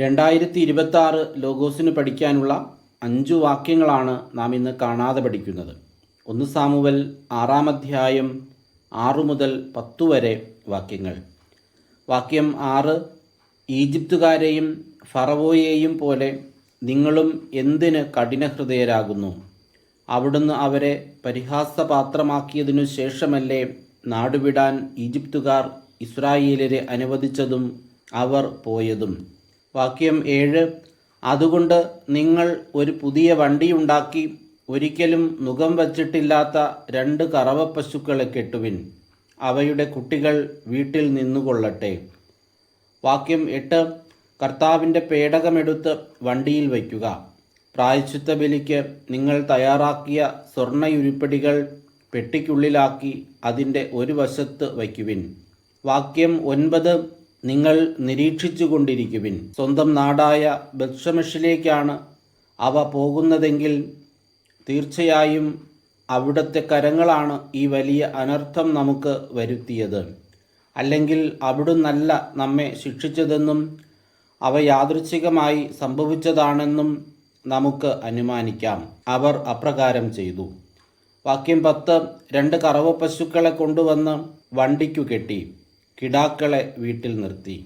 രണ്ടായിരത്തി ഇരുപത്തി ആറ് ലോഗോസിന് പഠിക്കാനുള്ള അഞ്ചു വാക്യങ്ങളാണ് നാം ഇന്ന് കാണാതെ പഠിക്കുന്നത്. ഒന്ന് സാമുവൽ ആറാം അധ്യായം ആറു മുതൽ പത്തു വരെ വാക്യങ്ങൾ. വാക്യം ആറ് ഈജിപ്തുകാരെയും ഫറവോയെയും പോലെ നിങ്ങളും എന്തിന് കഠിനഹൃദയരാകുന്നു? അവിടുന്ന് അവരെ പരിഹാസപാത്രമാക്കിയതിനു ശേഷമല്ലേ നാടുവിടാൻ ഈജിപ്തുകാർ ഇസ്രായേലരെ അനുവദിച്ചതും അവർ പോയതും? വാക്യം ഏഴ്. അതുകൊണ്ട് നിങ്ങൾ ഒരു പുതിയ വണ്ടിയുണ്ടാക്കി ഒരിക്കലും മുഖം വച്ചിട്ടില്ലാത്ത രണ്ട് കറവ പശുക്കളെ കെട്ടുവിൻ. അവയുടെ കുട്ടികൾ വീട്ടിൽ നിന്നുകൊള്ളട്ടെ. വാക്യം എട്ട്. കർത്താവിന്റെ പേടകമെടുത്ത് വണ്ടിയിൽ വയ്ക്കുക. പ്രായശ്ചിത്ത ബലിക്ക് നിങ്ങൾ തയ്യാറാക്കിയ സ്വർണയുരുപ്പടികൾ പെട്ടിക്കുള്ളിലാക്കി അതിന്റെ ഒരു വശത്ത് വയ്ക്കുവിൻ. വാക്യം ഒൻപത്. നിങ്ങൾ നിരീക്ഷിച്ചു കൊണ്ടിരിക്കുവിൻ സ്വന്തം നാടായ ബത്ഷമഷിലേക്കാണ് അവ പോകുന്നതെങ്കിൽ തീർച്ചയായും അവിടുത്തെ കരങ്ങളാണ് ഈ വലിയ അനർത്ഥം നമുക്ക് വരുത്തിയത്. അല്ലെങ്കിൽ അവിടുന്നല്ല നമ്മെ ശിക്ഷിച്ചതെന്നും അവ യാദൃച്ഛികമായി സംഭവിച്ചതാണെന്നും നമുക്ക് അനുമാനിക്കാം. അവർ അപ്രകാരം ചെയ്തു. വാക്യം പത്ത് രണ്ട് കറവ പശുക്കളെ കൊണ്ടുവന്ന് വണ്ടിക്കു കെട്ടി. കിടാക്കളെ വീട്ടിൽ നിർത്തി.